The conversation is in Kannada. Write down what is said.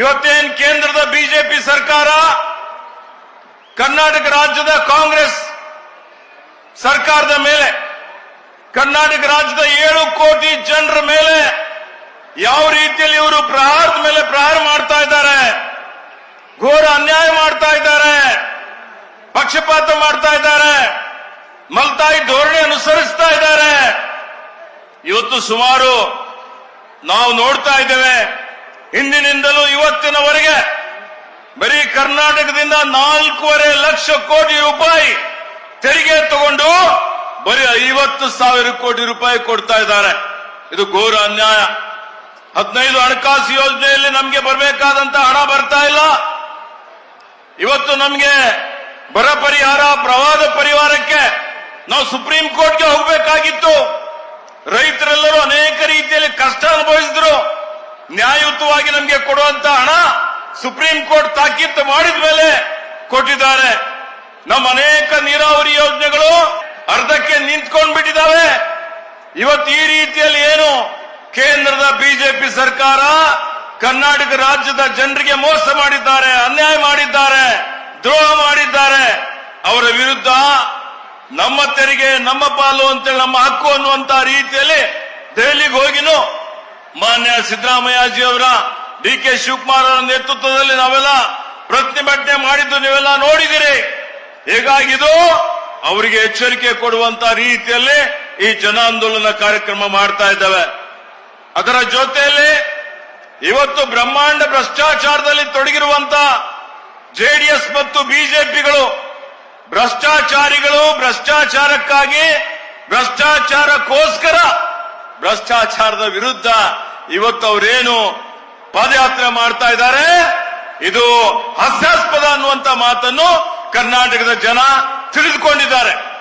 ಇವತ್ತೇನ್ ಕೇಂದ್ರದ ಬಿಜೆಪಿ ಸರ್ಕಾರ? ಕರ್ನಾಟಕ ರಾಜ್ಯದ ಕಾಂಗ್ರೆಸ್ ಸರ್ಕಾರದ ಮೇಲೆ, ಕರ್ನಾಟಕ ರಾಜ್ಯದ ಏಳು ಕೋಟಿ ಜನರ ಮೇಲೆ ಯಾವ ರೀತಿಯಲ್ಲಿ ಇವರು ಪ್ರಹಾರದ ಮೇಲೆ ಪ್ರಹಾರ ಮಾಡ್ತಾ ಇದ್ದಾರೆ? ಘೋರ ಅನ್ಯಾಯ ಮಾಡ್ತಾ ಇದ್ದಾರೆ, ಪಕ್ಷಪಾತ ಮಾಡ್ತಾ ಇದ್ದಾರೆ, ಮಲ್ತಾಯಿ ಧೋರಣೆ ಅನುಸರಿಸ್ತಾ ಇದ್ದಾರೆ. ಇವತ್ತು ಸುಮಾರು ನಾವು ನೋಡ್ತಾ ಇದ್ದೇವೆ ಹಿಂದಿನಿಂದಲೂ ಇವತ್ತಿನವರೆಗೆ ಬರೀ ಕರ್ನಾಟಕದಿಂದ ನಾಲ್ಕೂವರೆ ಲಕ್ಷ ಕೋಟಿ ರೂಪಾಯಿ ತೆರಿಗೆ ತಗೊಂಡು ಬರೀ ಐವತ್ತು ಸಾವಿರ ಕೋಟಿ ರೂಪಾಯಿ ಕೊಡ್ತಾ ಇದ್ದಾರೆ. ಇದು ಘೋರ ಅನ್ಯಾಯ. ಹದಿನೈದು ಹಣಕಾಸು ಯೋಜನೆಯಲ್ಲಿ ನಮಗೆ ಬರಬೇಕಾದಂತ ಹಣ ಬರ್ತಾ ಇಲ್ಲ. ಇವತ್ತು ನಮಗೆ ಬರ ಪರಿಹಾರ, ಪ್ರವಾದ ಪರಿವಾರಕ್ಕೆ ನಾವು ಸುಪ್ರೀಂ ಕೋರ್ಟ್ಗೆ ಹೋಗಬೇಕಾಗಿತ್ತು. ರೈತರೆಲ್ಲರೂ ಅನೇಕ ರೀತಿಯಲ್ಲಿ ಕಷ್ಟ ಅನುಭವಿಸಿದ್ರು. ನ್ಯಾಯಯುತವಾಗಿ ನಮಗೆ ಕೊಡುವಂತ ಹಣ ಸುಪ್ರೀಂ ಕೋರ್ಟ್ ತಾಕೀತು ಮಾಡಿದ ಮೇಲೆ ಕೊಟ್ಟಿದ್ದಾರೆ. ನಮ್ಮ ಅನೇಕ ನೀರಾವರಿ ಯೋಜನೆಗಳು ಅರ್ಧಕ್ಕೆ ನಿಂತ್ಕೊಂಡು ಬಿಟ್ಟಿದ್ದಾವೆ ಇವತ್ತು ಈ ರೀತಿಯಲ್ಲಿ ಏನು ಕೇಂದ್ರದ ಬಿಜೆಪಿ ಸರ್ಕಾರ ಕರ್ನಾಟಕ ರಾಜ್ಯದ ಜನರಿಗೆ ಮೋಸ ಮಾಡಿದ್ದಾರೆ, ಅನ್ಯಾಯ ಮಾಡಿದ್ದಾರೆ, ದ್ರೋಹ ಮಾಡಿದ್ದಾರೆ. ಅವರ ವಿರುದ್ಧ ನಮ್ಮ ತೆರಿಗೆ, ನಮ್ಮ ಪಾಲು ಅಂತೇಳಿ, ನಮ್ಮ ಹಕ್ಕು ಅನ್ನುವಂತ ರೀತಿಯಲ್ಲಿ ದೆಹಲಿಗೆ ಹೋಗಿನು ಮಾನ್ಯ ಸಿದ್ದರಾಮಯ್ಯಜಿ ಅವರ ಡಿ ಕೆ ಶಿವಕುಮಾರ್ ಅವರ ನೇತೃತ್ವದಲ್ಲಿ ನಾವೆಲ್ಲ ಪ್ರತಿಭಟನೆ ಮಾಡಿದ್ದು ನೀವೆಲ್ಲ ನೋಡಿದಿರಿ. ಹೀಗಾಗಿದು ಅವರಿಗೆ ಎಚ್ಚರಿಕೆ ಕೊಡುವಂತ ರೀತಿಯಲ್ಲಿ ಈ ಜನಾಂದೋಲನ ಕಾರ್ಯಕ್ರಮ ಮಾಡ್ತಾ ಇದ್ದಾವೆ. ಅದರ ಜೊತೆಯಲ್ಲಿ ಇವತ್ತು ಬ್ರಹ್ಮಾಂಡ ಭ್ರಷ್ಟಾಚಾರದಲ್ಲಿ ತೊಡಗಿರುವಂತ ಜೆಡಿಎಸ್ ಮತ್ತು ಬಿಜೆಪಿಗಳು ಭ್ರಷ್ಟಾಚಾರಿಗಳು ಭ್ರಷ್ಟಾಚಾರಕ್ಕಾಗಿ ಭ್ರಷ್ಟಾಚಾರಕ್ಕೋಸ್ಕರ ಭ್ರಷ್ಟಾಚಾರದ ವಿರುದ್ಧ ಇವತ್ತು ಅವರೇನು ಪಾದಯಾತ್ರೆ ಮಾಡ್ತಾ ಇದ್ದಾರೆ? ಇದು ಹಾಸ್ಯಾಸ್ಪದ ಅನ್ನುವಂತ ಮಾತನ್ನು ಕರ್ನಾಟಕದ ಜನ ತಿಳಿದುಕೊಂಡಿದ್ದಾರೆ.